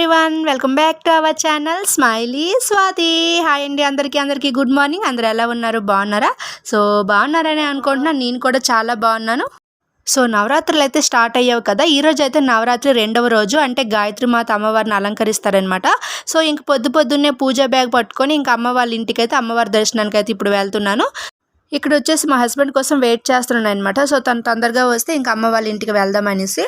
Everyone welcome back to our channel Smiley Swathi hi అండి అందరికీ అందరికీ గుడ్ మార్నింగ్ అందరు ఎలా ఉన్నారు? బాగున్నారా? సో బాగున్నారని అనుకుంటున్నాను నేను కూడా చాలా బాగున్నాను. సో నవరాత్రులు అయితే స్టార్ట్ అయ్యావు కదా? ఈ రోజు అయితే నవరాత్రి రెండవ రోజు. అంటే గాయత్రి మాత అమ్మవారిని అలంకరిస్తారనమాట సో ఇంక పొద్దు పొద్దున్నే పూజా బ్యాగ్ పట్టుకొని ఇంకా అమ్మ వాళ్ళ ఇంటికి అయితే అమ్మవారి దర్శనానికి అయితే ఇప్పుడు వెళ్తున్నాను. ఇక్కడ వచ్చేసి మా హస్బెండ్ కోసం వెయిట్ చేస్తున్నాను అనమాట సో తను తొందరగా వస్తే ఇంకా అమ్మ వాళ్ళ ఇంటికి వెళ్దాం అనేసి.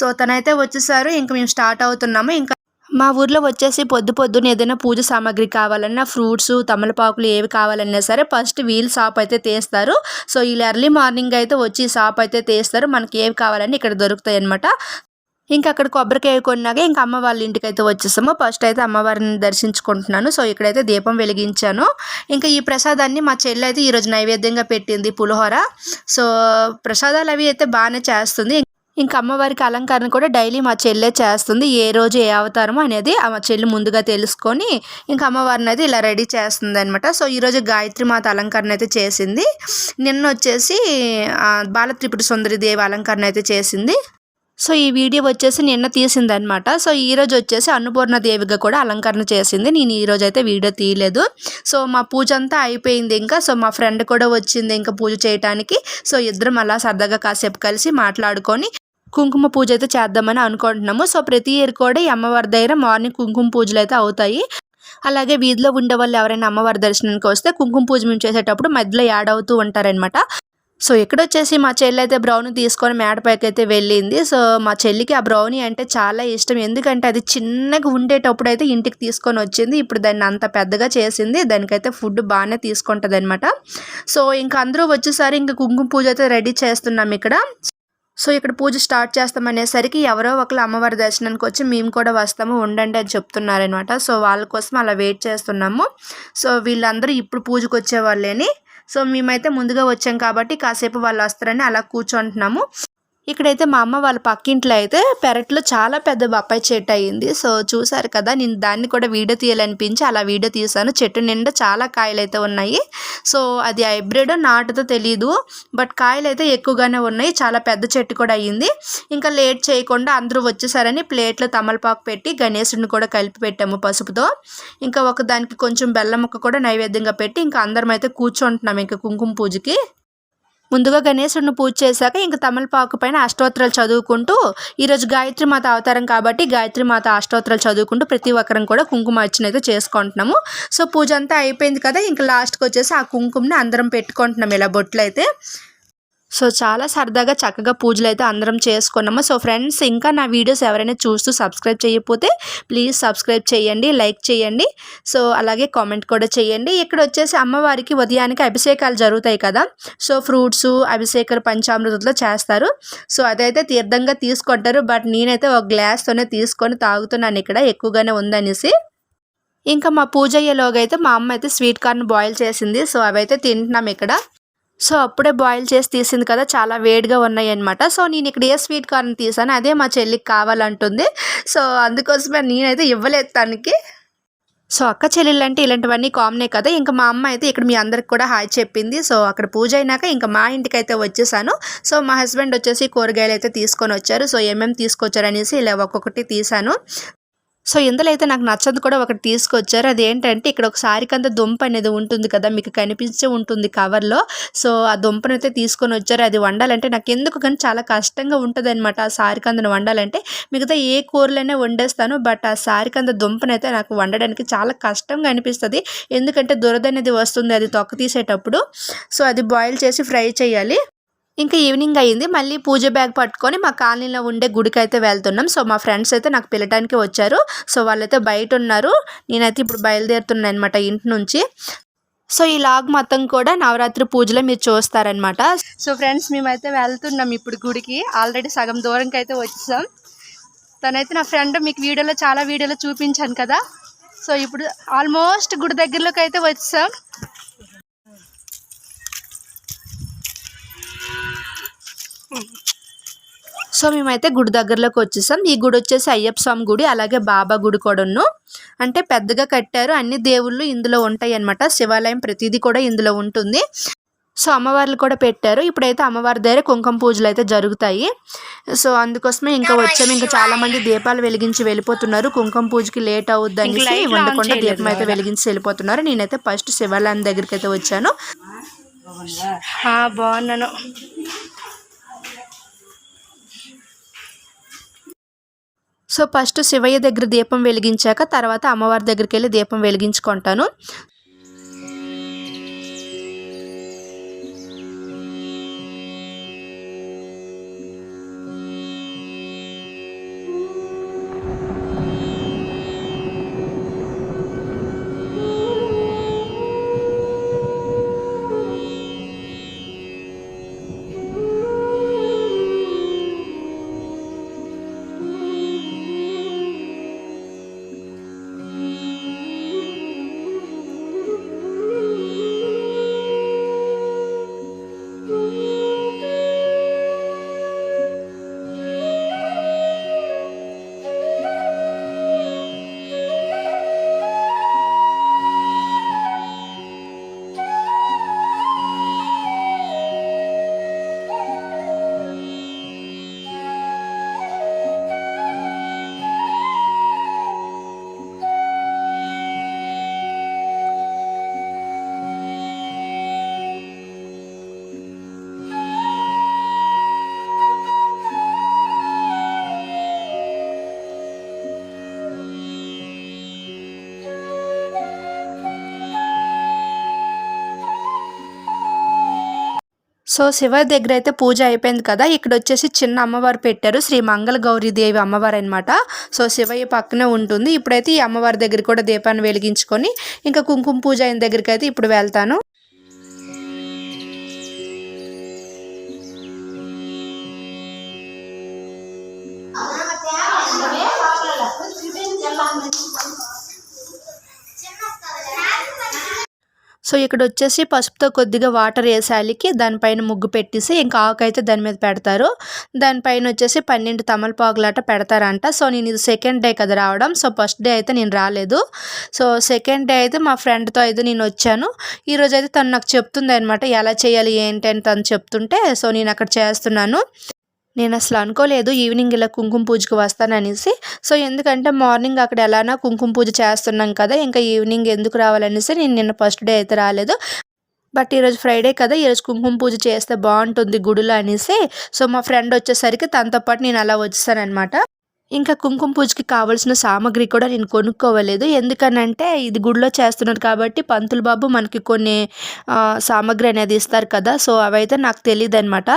సో తనైతే వచ్చేసారు. ఇంక మేము స్టార్ట్ అవుతున్నాము. ఇంకా మా ఊర్లో వచ్చేసి పొద్దు పొద్దున ఏదైనా పూజ సామాగ్రి కావాలన్నా ఫ్రూట్స్ తమలపాకులు ఏవి కావాలన్నా సరే ఫస్ట్ వీల్ షాప్ అయితే తీస్తారు. సో వీళ్ళు ఎర్లీ మార్నింగ్ అయితే వచ్చి షాప్ అయితే తీస్తారు. మనకి ఏవి కావాలని ఇక్కడ దొరుకుతాయి అనమాట ఇంకా అక్కడ కొబ్బరికాయ కొన్నాక ఇంకా అమ్మ వాళ్ళ ఇంటికి అయితే వచ్చేసాము. ఫస్ట్ అయితే అమ్మవారిని దర్శించుకుంటున్నాను. సో ఇక్కడైతే దీపం వెలిగించాను. ఇంకా ఈ ప్రసాదాన్ని మా చెల్లి అయితే ఈరోజు నైవేద్యంగా పెట్టింది పులిహోర. సో ప్రసాదాలు అవి అయితే బాగానే చేస్తుంది. ఇంకా అమ్మవారికి అలంకరణ కూడా డైలీ మా చెల్లె చేస్తుంది. ఏ రోజు ఏ అవతారమో అనేది మా చెల్లి ముందుగా తెలుసుకొని ఇంకా అమ్మవారిని అయితే ఇలా రెడీ చేస్తుంది అనమాట సో ఈరోజు గాయత్రి మాత అలంకరణ అయితే చేసింది. నిన్న వచ్చేసి బాలత్రిపుటి సుందరి దేవి అలంకరణ అయితే చేసింది. సో ఈ వీడియో వచ్చేసి నిన్న తీసిందనమాట సో ఈ రోజు వచ్చేసి అన్నపూర్ణ దేవిగా కూడా అలంకరణ చేసింది. నేను ఈ రోజు అయితే వీడియో తీయలేదు. సో మా పూజ అంతా అయిపోయింది ఇంకా. సో మా ఫ్రెండ్ కూడా వచ్చింది ఇంకా పూజ చేయడానికి సో ఇద్దరం అలా సరదాగా కాసేపు కలిసి మాట్లాడుకొని కుంకుమ పూజ అయితే చేద్దామని అనుకుంటున్నాము. సో ప్రతి ఇయర్ కూడా ఈ అమ్మవారి దగ్గర మార్నింగ్ కుంకుమ పూజలు అయితే అవుతాయి. అలాగే వీధిలో ఉండే వాళ్ళు ఎవరైనా అమ్మవారి దర్శనానికి వస్తే కుంకుమ పూజ మేము చేసేటప్పుడు మధ్యలో యాడ్ అవుతూ ఉంటారనమాట సో ఇక్కడ వచ్చేసి మా చెల్లి అయితే బ్రౌనీ తీసుకొని మేడపైకి అయితే వెళ్ళింది. సో మా చెల్లికి ఆ బ్రౌనీ అంటే చాలా ఇష్టం. ఎందుకంటే అది చిన్నగా ఉండేటప్పుడు అయితే ఇంటికి తీసుకొని వచ్చింది. ఇప్పుడు దాన్ని అంత పెద్దగా చేసింది. దానికైతే ఫుడ్ బాగానే తీసుకుంటుంది అనమాట సో ఇంకా అందరూ వచ్చేసరి ఇంకా కుంకుమ పూజ అయితే రెడీ చేస్తున్నాం ఇక్కడ. సో ఇక్కడ పూజ స్టార్ట్ చేస్తామనేసరికి ఎవరో ఒకరు అమ్మవారి దర్శనానికి వచ్చి మేము కూడా వస్తాము ఉండండి అని చెప్తున్నారనమాట. సో వాళ్ళ కోసం అలా వెయిట్ చేస్తున్నాము. సో వీళ్ళందరూ ఇప్పుడు పూజకు వచ్చేవాళ్ళేని. సో మేమైతే ముందుగా వచ్చాం కాబట్టి కాసేపు వాళ్ళు వస్తారని అలా కూర్చుంటున్నాము. ఇక్కడైతే మా అమ్మ వాళ్ళ పక్కింట్లో అయితే పెరట్లో చాలా పెద్ద బొప్పాయి చెట్టు అయ్యింది సో చూసారు కదా నేను దాన్ని కూడా వీడియో తీయాలనిపించి అలా వీడియో తీసాను చెట్టు నిండా చాలా కాయలు అయితే ఉన్నాయి. సో అది హైబ్రిడ్ నాటుతో తెలియదు బట్ కాయలు అయితే ఎక్కువగానే ఉన్నాయి. చాలా పెద్ద చెట్టు కూడా అయ్యింది ఇంకా లేట్ చేయకుండా అందరూ వచ్చేసారని ప్లేట్లో తమలపాకు పెట్టి గణేశుడిని కూడా కలిపి పెట్టాము పసుపుతో. ఇంకా ఒక దానికి కొంచెం బెల్లం ముక్క కూడా నైవేద్యంగా పెట్టి ఇంకా అందరం అయితే కూర్చుంటున్నాం ఇంకా కుంకుమ పూజకి. ముందుగా గణేశుడిని పూజ చేశాక ఇంక తమలపాకు పైన అష్టోత్తరాలు చదువుకుంటూ ఈరోజు గాయత్రి మాత అవతారం కాబట్టి గాయత్రి మాత అష్టోత్తరాలు చదువుకుంటూ ప్రతి ఒక్కరం కూడా కుంకుమ అర్చన అయితే చేసుకుంటున్నాము. సో పూజ అంతా అయిపోయింది కదా ఇంకా లాస్ట్కి వచ్చేసి ఆ కుంకుమని అందరం పెట్టుకుంటున్నాం ఇలా బొట్లు అయితే సో చాలా సరదాగా చక్కగా పూజలు అయితే అందరం చేసుకున్నాము. సో ఫ్రెండ్స్ ఇంకా నా వీడియోస్ ఎవరైనా చూస్తూ సబ్స్క్రైబ్ చేయకపోతే ప్లీజ్ సబ్స్క్రైబ్ చేయండి లైక్ చేయండి. సో అలాగే కామెంట్ కూడా చేయండి. ఇక్కడ వచ్చేసి అమ్మవారికి ఉదయానికి అభిషేకాలు జరుగుతాయి కదా. సో ఫ్రూట్స్ అభిషేకాలు పంచామృతంలో చేస్తారు. సో అదైతే తీర్థంగా తీసుకుంటారు. బట్ నేనైతే ఒక గ్లాస్తోనే తీసుకొని తాగుతున్నాను ఇక్కడ ఎక్కువగానే ఉందనేసి. ఇంకా మా పూజ అయ్యేలోగా అయితే మా అమ్మ అయితే స్వీట్ కార్న్ బాయిల్ చేసింది. సో అవైతే తింటున్నాం ఇక్కడ. సో అప్పుడే బాయిల్ చేసి తీసింది కదా చాలా వేడిగా ఉన్నాయి అనమాట సో నేను ఇక్కడ ఏ స్వీట్ కార్న్ తీసాను అదే మా చెల్లికి కావాలంటుంది. సో అందుకోసమే నేనైతే ఇవ్వలేదు తనకి. సో అక్క చెల్లెళ్ళంటే ఇలాంటివన్నీ కామనే కదా ఇంకా మా అమ్మ అయితే ఇక్కడ మీ అందరికి కూడా హాయ్ చెప్పింది. సో అక్కడ పూజ అయినాక ఇంకా మా ఇంటికి అయితే వచ్చేసాను. సో మా హస్బెండ్ వచ్చేసి కూరగాయలు అయితే తీసుకొని వచ్చారు. సో ఏమేమి తీసుకొచ్చారు అనేసి ఇలా ఒక్కొక్కటి తీసాను. సో ఇందులో అయితే నాకు నచ్చదు కూడా ఒకటి తీసుకొచ్చారు. అది ఏంటంటే ఇక్కడ ఒక సారికంత దుంప అనేది ఉంటుంది కదా మీకు కనిపించే ఉంటుంది కవర్లో సో ఆ దుంపను అయితే తీసుకొని వచ్చారు. అది వండాలంటే నాకు ఎందుకు కానీ చాలా కష్టంగా ఉంటుంది అనమాట ఆ సారికందను వండాలంటే. మిగతా ఏ కూరలైనా వండేస్తాను బట్ ఆ సారికంద దుంపనైతే నాకు వండడానికి చాలా కష్టంగా అనిపిస్తుంది. ఎందుకంటే దురద అనేది వస్తుంది అది తొక్క తీసేటప్పుడు. సో అది బాయిల్ చేసి ఫ్రై చేయాలి. ఇంకా ఈవినింగ్ అయ్యింది. మళ్ళీ పూజ బ్యాగ్ పట్టుకొని మా కాలనీలో ఉండే గుడికి అయితే వెళ్తున్నాం. సో మా ఫ్రెండ్స్ అయితే నాకు పిలటానికి వచ్చారు. సో వాళ్ళైతే బయట ఉన్నారు నేనైతే ఇప్పుడు బయలుదేరుతున్నాను అనమాట ఇంటి నుంచి. సో ఈ లాగ్ మొత్తం కూడా నవరాత్రి పూజలో మీరు చూస్తారనమాట సో ఫ్రెండ్స్ మేమైతే వెళ్తున్నాం ఇప్పుడు గుడికి. ఆల్రెడీ సగం దూరంకి అయితే వచ్చాం. తనైతే నా ఫ్రెండ్ మీకు వీడియోలో చాలా వీడియోలో చూపించాను కదా. సో ఇప్పుడు ఆల్మోస్ట్ గుడి దగ్గరలోకి అయితే వచ్చాం. సో మేమైతే గుడి దగ్గరలోకి వచ్చేసాం. ఈ గుడి వచ్చేసి అయ్యప్ప స్వామి గుడి అలాగే బాబా గుడి కూడాను. అంటే పెద్దగా కట్టారు. అన్ని దేవుళ్ళు ఇందులో ఉంటాయి అన్నమాట శివాలయం ప్రతిదీ కూడా ఇందులో ఉంటుంది. సో అమ్మవార్లు కూడా పెట్టారు. ఇప్పుడైతే అమ్మవారి దగ్గర కుంకుమ పూజలు అయితే జరుగుతాయి. సో అందుకోసమే ఇంకా వచ్చాము. ఇంకా చాలా మంది దీపాలు వెలిగించి వెళ్ళిపోతున్నారు. కుంకుమ పూజకి లేట్ అవుద్ది అనేసి వండకుండా దీపం అయితే వెలిగించి వెళ్ళిపోతున్నారు. నేనైతే ఫస్ట్ శివాలయం దగ్గరికి అయితే వచ్చాను బాగున్నాను. సో ఫస్ట్ శివయ్య దగ్గర దీపం వెలిగించాక తర్వాత అమ్మవారి దగ్గరికి వెళ్ళి దీపం వెలిగించుకుంటాను. సో శివ దగ్గర అయితే పూజ అయిపోయింది కదా. ఇక్కడ వచ్చేసి చిన్న అమ్మవారు పెట్టారు. శ్రీ మంగళ గౌరీదేవి అమ్మవారు అనమాట సో శివయ్య పక్కనే ఉంటుంది. ఇప్పుడైతే ఈ అమ్మవారి దగ్గర కూడా దీపాన్ని వెలిగించుకొని ఇంకా కుంకుమ పూజ అయిన దగ్గరికి అయితే ఇప్పుడు వెళ్తాను. సో ఇక్కడ వచ్చేసి పసుపుతో కొద్దిగా వాటర్ వేసాలికి దానిపైన ముగ్గు పెట్టేసి ఇంకా ఆకు అయితే దాని మీద పెడతారు. దానిపైన వచ్చేసి పన్నెండు తమలపాకులాట పెడతారంట. సో నేను ఇది సెకండ్ డే కదా రావడం. సో ఫస్ట్ డే అయితే నేను రాలేదు. సో సెకండ్ డే అయితే మా ఫ్రెండ్తో అయితే నేను వచ్చాను. ఈరోజు అయితే తను నాకు చెప్తుంది అనమాట ఎలా చేయాలి ఏంటి అని తను చెప్తుంటే సో నేను అక్కడ చేస్తున్నాను. నేను అసలు అనుకోలేదు ఈవినింగ్ ఇలా కుంకుమ పూజకి వస్తాననేసి. సో ఎందుకంటే మార్నింగ్ అక్కడ ఎలానా కుంకుమ పూజ చేస్తున్నాం కదా ఇంకా ఈవినింగ్ ఎందుకు రావాలనేసి నేను నిన్న ఫస్ట్ డే అయితే రాలేదు. బట్ ఈరోజు ఫ్రైడే కదా ఈరోజు కుంకుమ పూజ చేస్తే బాగుంటుంది గుడిలో అనేసి. సో మా ఫ్రెండ్ వచ్చేసరికి తనతో పాటు నేను అలా వచ్చేసానమాట ఇంకా కుంకుమ పూజకి కావాల్సిన సామాగ్రి కూడా నేను కొనుక్కోవలేదు. ఎందుకనంటే ఇది గుడిలో చేస్తున్నారు కాబట్టి పంతులు బాబు మనకి కొన్ని సామాగ్రి అనేది ఇస్తారు కదా సో అవైతే నాకు తెలియదు అనమాట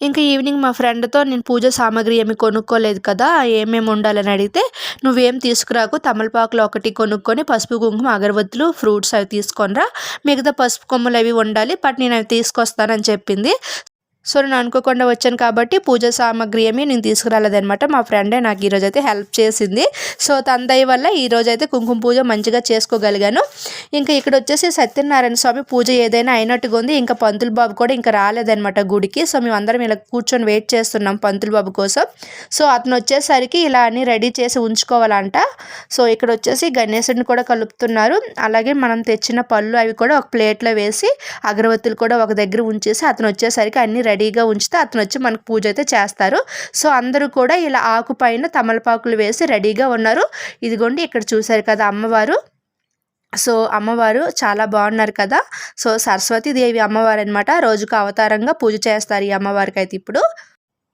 ఇంకా ఈవినింగ్ మా ఫ్రెండ్తో నేను పూజ సామాగ్రి ఏమి కొనుక్కోలేదు కదా ఏమేమి ఉండాలని అడిగితే నువ్వేం తీసుకురాకు తమలపాకులు ఒకటి కొనుక్కొని పసుపు కుంకుమ అగరబత్తులు ఫ్రూట్స్ అవి తీసుకొనిరా మిగతా పసుపు కొమ్మలు అవి ఉండాలి బట్ నేను అవి తీసుకొస్తానని చెప్పింది. సో నేను అనుకోకుండా వచ్చాను కాబట్టి పూజ సామాగ్రి ఏమీ నేను తీసుకురాలేదనమాట మా ఫ్రెండే నాకు ఈరోజు అయితే హెల్ప్ చేసింది. సో తందయ్య వల్ల ఈరోజు అయితే కుంకుమ పూజ మంచిగా చేసుకోగలిగాను. ఇంకా ఇక్కడ వచ్చేసి సత్యనారాయణ స్వామి పూజ ఏదైనా అయినట్టుగా ఉంది. ఇంకా పంతులు బాబు కూడా ఇంకా రాలేదనమాట గుడికి. సో మేము అందరం ఇలా కూర్చొని వెయిట్ చేస్తున్నాం పంతులు బాబు కోసం. సో అతను వచ్చేసరికి ఇలా అన్ని రెడీ చేసి ఉంచుకోవాలంట. సో ఇక్కడ వచ్చేసి గణేశుడిని కూడా కలుపుతున్నారు. అలాగే మనం తెచ్చిన పళ్ళు అవి కూడా ఒక ప్లేట్లో వేసి అగరవత్తులు కూడా ఒక దగ్గర ఉంచేసి అతను వచ్చేసరికి అన్ని రెడీగా ఉంచితే అతను వచ్చి మనకు పూజ అయితే చేస్తారు. సో అందరూ కూడా ఇలా ఆకు పైన తమలపాకులు వేసి రెడీగా ఉన్నారు. ఇదిగోండి ఇక్కడ చూశారు కదా అమ్మవారు. సో అమ్మవారు చాలా బాగున్నారు కదా. సో సరస్వతీదేవి అమ్మవారు అనమాట రోజుకు అవతారంగా పూజ చేస్తారు ఈ అమ్మవారికి అయితే ఇప్పుడు.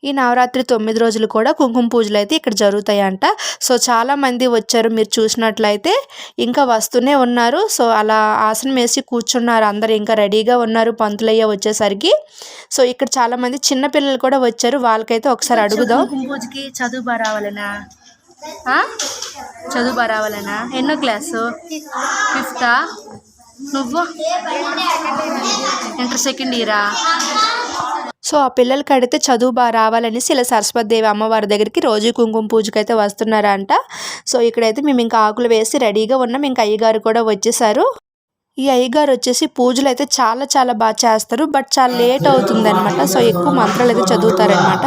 ఈ నవరాత్రి తొమ్మిది రోజులు కూడా కుంకుమ పూజలు అయితే ఇక్కడ జరుగుతాయంట. సో చాలా మంది వచ్చారు. మీరు చూసినట్లయితే ఇంకా వస్తూనే ఉన్నారు. సో అలా ఆసనం వేసి కూర్చున్నారు. అందరు ఇంకా రెడీగా ఉన్నారు. పంతులయ్య వచ్చేసరికి. సో ఇక్కడ చాలా మంది చిన్న పిల్లలు కూడా వచ్చారు. వాళ్ళకైతే ఒకసారి అడుగుదాం. పూజకి చదువు బాగా రావాలనా? ఆ? చదువు బాగా రావాలనా? ఎన్నో క్లాసు? ఫిఫ్తా? నువ్వు? ఇంటర్ సెకండ్ ఇయరా? సో ఆ పిల్లలకి అడిగితే చదువు బాగా రావాలనేసి ఇలా సరస్వతి దేవి అమ్మవారి దగ్గరికి రోజు కుంకుమ పూజకి అయితే వస్తున్నారంట. సో ఇక్కడైతే మేము ఇంకా ఆకులు వేసి రెడీగా ఉన్నాం. ఇంకా అయ్యగారు కూడా వచ్చేసారు. ఈ అయ్యగారు వచ్చేసి పూజలు అయితే చాలా చాలా బాగా చేస్తారు. బట్ చాలా లేట్ అవుతుంది అనమాట సో ఎక్కువ మంత్రాలు అయితే చదువుతారనమాట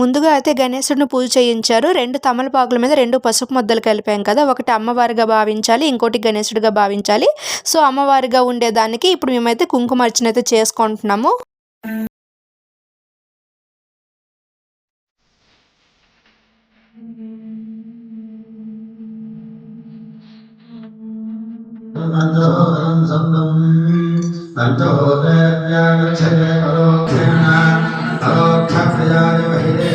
ముందుగా అయితే గణేశుడిని పూజ చేయించారు. రెండు తమలపాకుల మీద రెండు పసుపు ముద్దలు కలిపాం కదా. ఒకటి అమ్మవారిగా భావించాలి ఇంకోటి గణేశుడిగా భావించాలి. సో అమ్మవారిగా ఉండేదానికి ఇప్పుడు మేమైతే కుంకుమ అర్చన అయితే చేసుకుంటున్నాము. అయితే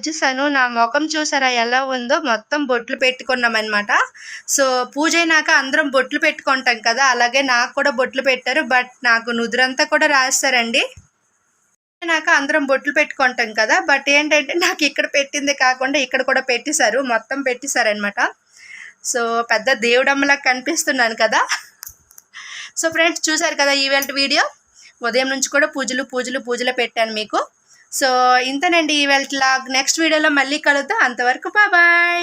వచ్చేసాను. నా ముఖం చూసారా ఎలా ఉందో మొత్తం బొట్లు పెట్టుకున్నాం అనమాట సో పూజ అయినాక అందరం బొట్లు పెట్టుకుంటాం కదా అలాగే నాకు కూడా బొట్లు పెట్టారు బట్ నాకు నుదురంతా కూడా రాస్తారండి. నాకు అందరం బొట్లు పెట్టుకుంటాం కదా బట్ ఏంటంటే నాకు ఇక్కడ పెట్టింది కాకుండా ఇక్కడ కూడా పెట్టేశారు మొత్తం పెట్టేశారనమాట సో పెద్ద దేవుడమ్మలా కనిపిస్తున్నాను కదా. సో ఫ్రెండ్స్ చూసారు కదా ఈవెల్ట్ వీడియో? ఉదయం నుంచి కూడా పూజలు పూజలు పూజలు పెట్టాను మీకు. సో ఇంతనండి ఈవెల్ట్ లాగ్ నెక్స్ట్ వీడియోలో మళ్ళీ కలుద్దాం. అంతవరకు బాయ్